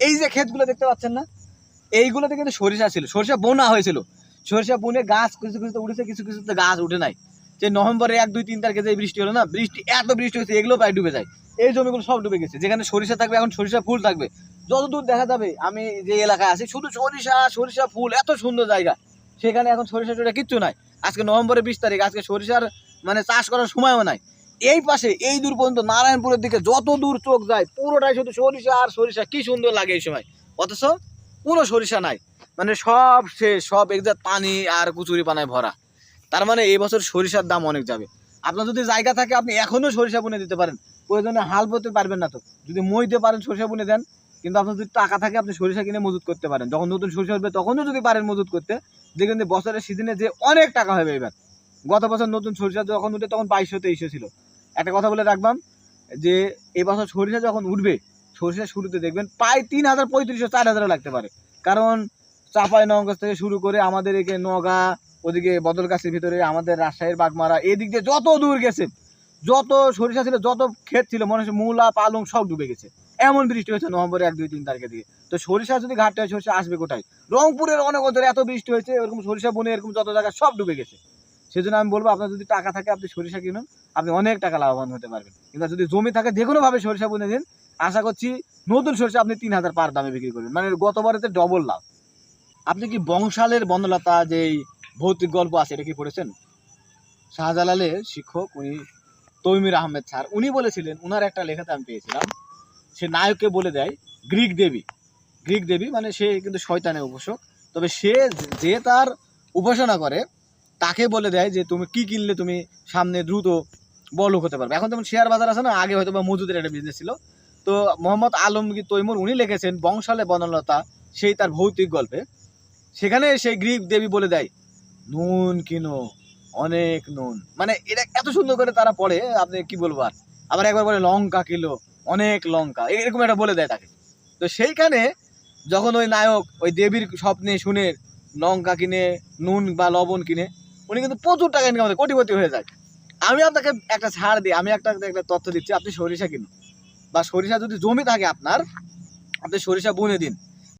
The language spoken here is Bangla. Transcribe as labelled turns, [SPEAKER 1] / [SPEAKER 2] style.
[SPEAKER 1] এই যে ক্ষেতগুলো দেখতে পাচ্ছেন না, এইগুলোতে কিন্তু সরিষা ছিল, সরিষা বোনা হয়েছিল। সরিষা বুনে গাছ কিছু কিছুতে উঠেছে, কিছু কিছুতে গাছ উঠে নাই। যে নভেম্বরে এক, দুই, তিন তারিখে যে বৃষ্টি হলো না, বৃষ্টি, এত বৃষ্টি হয়েছে, এগুলো প্রায় ডুবে যায়। এই জমিগুলো সব ডুবে গেছে, যেখানে সরিষা থাকবে, এখন সরিষা ফুল থাকবে। যতদূর দেখা যাবে, আমি যে এলাকায় আছি, শুধু সরিষা সরিষা ফুল, এত সুন্দর জায়গা। সেখানে এখন সরিষা টরিষা কিচ্ছু নাই। আজকে নভেম্বরের বিশ তারিখ, আজকে সরিষার মানে চাষ করার সময়ও নাই। এই পাশে, এই দূর পর্যন্ত নারায়ণপুরের দিকে যত দূর চোখ যায়, পুরোটাই শুধু সরিষা আর সরিষা। কি সুন্দর লাগে এই সময়। অথচ কোনো সরিষা নাই। মানে সব শেষ, সব একজাত পানি আর কুচুরি পানায় ভরা। তার মানে এই বছর সরিষার দাম অনেক যাবে। আপনার যদি জায়গা থাকে, আপনি এখনও সরিষা বুনে দিতে পারেন। প্রয়োজনে হাল বলতে পারবেন না তো। যদি মইতে পারেন সরিষা বুনে দেন, কিন্তু আপনার যদি টাকা থাকে, আপনি সরিষা কিনে মজুত করতে পারেন। যখন নতুন সরিষা উঠবে, তখনও যদি পারেন মজুত করতে। যে কিন্তু বছরের সিজনে যে অনেক টাকা হবে এবার। গত বছর নতুন সরিষা যখন উঠে, তখন বাইশশো, তেইশশো ছিল। একটা কথা বলে রাখবাম, যে এবছর সরিষা যখন উঠবে সরিষা শুরুতে দেখবেন প্রায় তিন হাজার, পঁয়ত্রিশশো, চার হাজারও লাগতে পারে। কারণ চাপাই নওগাছ থেকে শুরু করে আমাদের এখানে নগা ওদিকে বদলগাছের ভিতরে আমাদের রাজশাহীর বাগমারা, এদিক দিয়ে যত দূর গেছে, যত সরিষা ছিল, যত ক্ষেত ছিল, মনে হচ্ছে মূলা, পালং সব ডুবে গেছে। এমন বৃষ্টি হয়েছে নভেম্বরে এক, দুই, তিন তারিখের দিকে। তো সরিষা যদি ঘাটতে হয়, সরিষা আসবে কোথায়? রংপুরের অনেক অঞ্চলে এত বৃষ্টি হয়েছে, এরকম সরিষা বনে, এরকম যত জায়গায় সব ডুবে গেছে। সেজন্য আমি বলব, আপনার যদি টাকা থাকে, আপনি সরিষা কিনুন। আপনি অনেক টাকা লাভবান হতে পারবেন। কিন্তু যদি জমি থাকে, যে কোনোভাবে সরিষা বুনে দিন, আশা করছি নতুন সরিষা আপনি তিন হাজার পার দামে বিক্রি করবেন। মানে গতবারেতে ডবল লাভ। আপনি কি বংশালের বনলতা যেই ভৌতিক গল্প আছে, এটা কি পড়েছেন? শাহজালালের শিক্ষক উনি তৈমির আহমেদ স্যার, উনি বলেছিলেন, উনার একটা লেখাতে আমি পেয়েছিলাম, সে নায়ককে বলে দেয়, গ্রিক দেবী। গ্রিক দেবী মানে সে কিন্তু শয়তানের উপাসক। তবে সে যে তার উপাসনা করে তাকে বলে দেয় যে তুমি কি কিনলে তুমি সামনে দ্রুত বড়লোক হতে পারবে। এখন যেমন শেয়ার বাজার আছে না, আগে হয়তো বা মজুদের একটা বিজনেস ছিল। তো মোহাম্মদ আলমগীর তৈমুর, উনি লিখেছেন, বংশালে বনলতা, সেই তার ভৌতিক গল্পে। সেখানে সেই গ্রিক দেবী বলে দেয়, নুন কিনো, অনেক নুন। মানে এটা এত সুন্দর করে তারা পড়ে, আপনি কি বলব আর? আবার একবার বলে, লঙ্কা কিলো, অনেক লঙ্কা। এরকম একটা বলে দেয় তাকে। তো সেইখানে যখন ওই নায়ক, ওই দেবীর স্বপ্নে শুনে লঙ্কা কিনে, নুন বা লবণ কিনে উনি কিন্তু প্রচুর টাকা ইনকাম করে, কোটিপতি হয়ে যায়। আমি আপনাকে একটা ছাড় দিই, আমি একটা একটা তথ্য দিচ্ছি, আপনি সরিষা কিনুন। বা সরিষা যদি জমি থাকে আপনার, আপনি সরিষা বুনে দিন।